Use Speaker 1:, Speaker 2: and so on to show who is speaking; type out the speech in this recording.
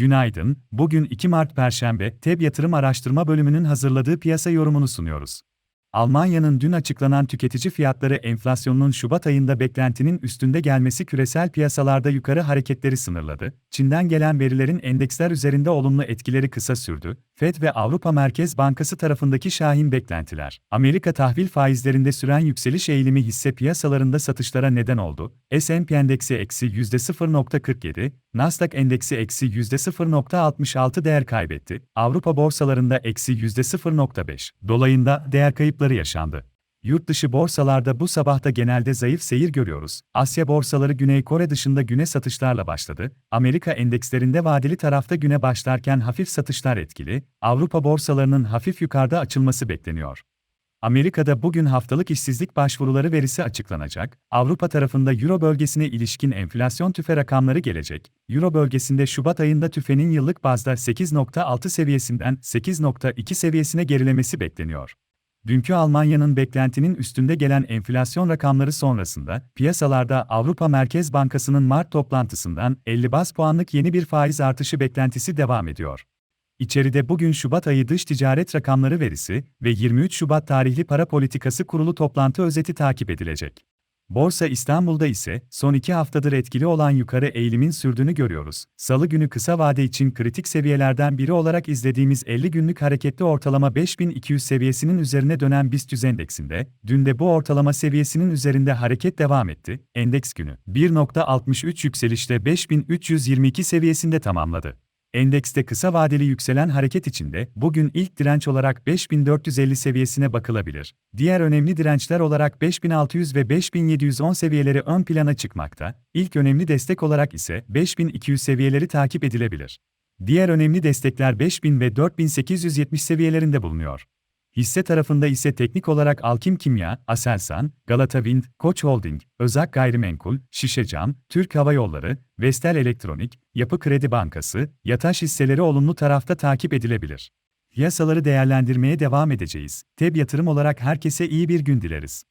Speaker 1: Günaydın, bugün 2 Mart Perşembe, TEB Yatırım Araştırma Bölümünün hazırladığı piyasa yorumunu sunuyoruz. Almanya'nın dün açıklanan tüketici fiyatları enflasyonunun Şubat ayında beklentinin üstünde gelmesi küresel piyasalarda yukarı hareketleri sınırladı. Çin'den gelen verilerin endeksler üzerinde olumlu etkileri kısa sürdü. Fed ve Avrupa Merkez Bankası tarafındaki şahin beklentiler. Amerika tahvil faizlerinde süren yükseliş eğilimi hisse piyasalarında satışlara neden oldu. S&P endeksi eksi %0.47, Nasdaq endeksi eksi %0.66 değer kaybetti. Avrupa borsalarında eksi %0.5 dolayında değer kayıpları yaşandı. Yurt dışı borsalarda bu sabahta genelde zayıf seyir görüyoruz. Asya borsaları Güney Kore dışında güne satışlarla başladı. Amerika endekslerinde vadeli tarafta güne başlarken hafif satışlar etkili. Avrupa borsalarının hafif yukarıda açılması bekleniyor. Amerika'da bugün haftalık işsizlik başvuruları verisi açıklanacak. Avrupa tarafında Euro bölgesine ilişkin enflasyon tüfe rakamları gelecek. Euro bölgesinde Şubat ayında tüfenin yıllık bazda 8.6 seviyesinden 8.2 seviyesine gerilemesi bekleniyor. Dünkü Almanya'nın beklentinin üstünde gelen enflasyon rakamları sonrasında, piyasalarda Avrupa Merkez Bankası'nın Mart toplantısından 50 bas puanlık yeni bir faiz artışı beklentisi devam ediyor. İçeride bugün Şubat ayı dış ticaret rakamları verisi ve 23 Şubat tarihli para politikası kurulu toplantı özeti takip edilecek. Borsa İstanbul'da ise son iki haftadır etkili olan yukarı eğilimin sürdüğünü görüyoruz. Salı günü kısa vade için kritik seviyelerden biri olarak izlediğimiz 50 günlük hareketli ortalama 5200 seviyesinin üzerine dönen BIST endeksinde, dün de bu ortalama seviyesinin üzerinde hareket devam etti. Endeks günü 1.63 yükselişle 5322 seviyesinde tamamladı. Endekste kısa vadeli yükselen hareket içinde bugün ilk direnç olarak 5450 seviyesine bakılabilir. Diğer önemli dirençler olarak 5600 ve 5710 seviyeleri ön plana çıkmakta. İlk önemli destek olarak ise 5200 seviyeleri takip edilebilir. Diğer önemli destekler 5000 ve 4870 seviyelerinde bulunuyor. Hisse tarafında ise teknik olarak Alkim Kimya, Aselsan, Galata Wind, Koç Holding, Özak Gayrimenkul, Şişecam, Türk Hava Yolları, Vestel Elektronik, Yapı Kredi Bankası, Yataş hisseleri olumlu tarafta takip edilebilir. Piyasaları değerlendirmeye devam edeceğiz. TEB yatırım olarak herkese iyi bir gün dileriz.